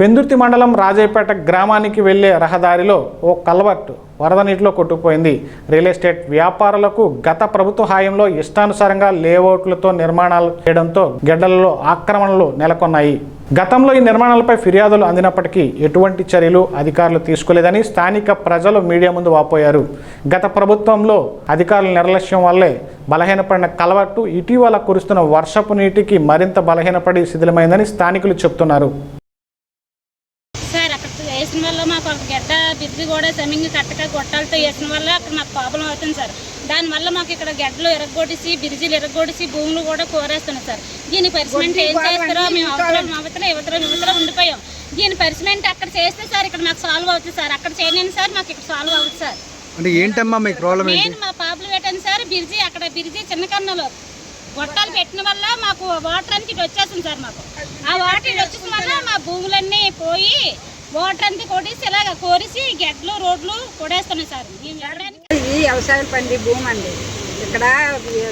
పెందుర్తి మండలం రాజయ్యపేట గ్రామానికి వెళ్ళే రహదారిలో ఓ కల్వర్ట్ వరద నీటిలో కొట్టుకుపోయింది. రియల్ ఎస్టేట్ వ్యాపారులకు గత ప్రభుత్వ హాయంలో ఇష్టానుసారంగా లేఅవుట్లతో నిర్మాణాలు చేయడంతో గెడ్డలలో ఆక్రమణలు నెలకొన్నాయి. గతంలో ఈ నిర్మాణాలపై ఫిర్యాదులు అందినప్పటికీ ఎటువంటి చర్యలు అధికారులు తీసుకోలేదని స్థానిక ప్రజలు మీడియా ముందు వాపోయారు. గత ప్రభుత్వంలో అధికారుల నిర్లక్ష్యం వల్లే బలహీనపడిన కలవట్టు ఇటీవల కురుస్తున్న వర్షపు నీటికి మరింత బలహీనపడి శిథిలమైందని స్థానికులు చెబుతున్నారు సార్ అక్కడ వేసిన వల్ల మాకు ఒక బిద్ది కూడా సెమింగ్ కట్టక గొట్టాలతో వేసిన వల్ల అక్కడ మాకు ప్రాబ్లం అవుతుంది సార్. దానివల్ల మాకు ఇక్కడ గడ్డలు ఎరగొడిసి బిరిజీలు ఎరగొడిసి భూములు కూడా కోరేస్తున్నాయి సార్. దీని పరిసమెంట్ ఏం చేస్తారో మేము అవతరం అవతల యువతరం యువతరం ఉండిపోయాం. దీని పరిసమెంట్ అక్కడ చేస్తే సార్ ఇక్కడ మాకు సాల్వ్ అవుతుంది సార్. అక్కడ చేయలేని సార్ మాకు ఇక్కడ సాల్వ్ అవుతుంది సార్. అంటే ఏంటమ్మా మీ ప్రాబ్లం ఏంటి? మా పాపలు పెట్టాను సార్ బిర్జీ అక్కడ బిర్జీ చిన్న కన్నులో. గొట్టాలు పెట్టిన వల్ల మాకు వాటర్ అంతా ఇటు వచ్చేస్తుంది సార్ మాకు. ఆ వాటర్ ఇటు వచ్చేసిన వల్ల మా భూములన్నీ పోయి వాటర్ అంతా కొట్టేసి ఇలాగ కోరిసి గెడ్లు రోడ్లు కొడేస్తున్నాయి సార్. ఇది వ్యవసాయం పండి భూమి అండి. ఇక్కడ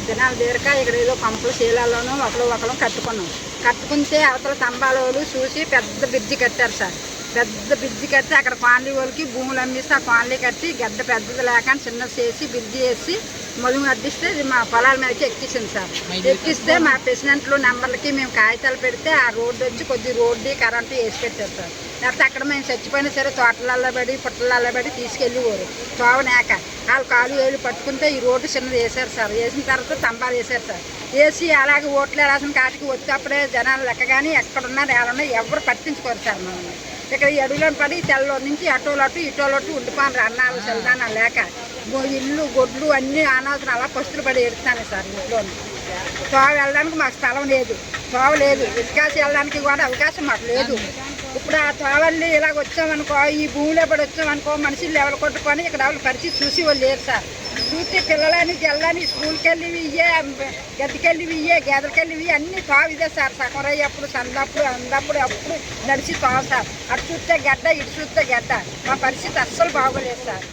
దినాలు తీరక ఇక్కడ ఏదో పంపులు శీలాల్లోనూ ఒకరు ఒకరు కట్టుకున్నాం. కట్టుకుంటే అవతల స్తంభాలు చూసి పెద్ద బ్రిడ్జి కట్టారు సార్. పెద్ద బ్రిడ్జి కట్టి అక్కడ కాలనీ వాళ్ళకి భూములు అమ్మిస్తే ఆ కాలనీ కట్టి గడ్డ పెద్దది లేక చిన్నది చేసి బ్రిడ్జి వేసి మొదలు అడ్డిస్తే ఇది మా పొలాల మీదకి ఎక్కించింది సార్. ఎక్కిస్తే మా ప్రెసిడెంట్లు నెంబర్లకి మేము కాగితాలు పెడితే ఆ రోడ్డు వచ్చి కొద్ది రోడ్డు కరెంటు వేసి పెట్టారు సార్. లేకపోతే అక్కడ మేము చచ్చిపోయినా సరే తోటలలో పడి పుట్టలలో పడి తీసుకెళ్ళిపోరు తోవనేక వాళ్ళు కాలు వేలు పట్టుకుంటే ఈ రోడ్డు చిన్నది వేశారు సార్. వేసిన తర్వాత స్తంభాలు వేశారు సార్. వేసి అలాగే ఓట్లు వేలాల్సిన కాటికి వచ్చేప్పుడే జనాలు లెక్క కానీ ఎక్కడున్నారు ఏమన్నా ఎవరు పట్టించుకోరు సార్ మమ్మల్ని ఇక్కడ ఈ పడి తెల్లో నుంచి అటోలట్టు ఇటోలట్టు ఉండిపోను అన్నాలు చల్దానా లేక ఇల్లు గొడ్లు అన్నీ అనాల్సిన అలా పస్తులు పడి ఎడుతాను సార్ ఇంట్లోనే. తోవ వెళ్ళడానికి మాకు స్థలం లేదు. తోవ లేదు. ఇటుకాసి వెళ్ళడానికి కూడా అవకాశం మాకు లేదు. ఇప్పుడు ఆ తోవల్ని ఇలాగ వచ్చామనుకో ఈ భూమిలో పడి వచ్చామనుకో మనుషులు ఎవరు కొట్టుకొని ఇక్కడ ఎవరు పరిస్థితి చూసి వాళ్ళు లేరు సార్. చూస్తే పిల్లలని జల్లని స్కూల్కి వెళ్ళివి ఇయ్యే గదికెళ్ళివి ఇయ్యే గేదెలకెళ్ళివి అన్నీ తోవ ఇదే సార్. సకరయ్య అప్పుడు సందప్పుడు అందప్పుడు అప్పుడు నడిచి తావు సార్. అటు చూస్తే గడ్డ ఇటు చూస్తే గడ్డ. మా పరిస్థితి అస్సలు బాగోలేదు సార్.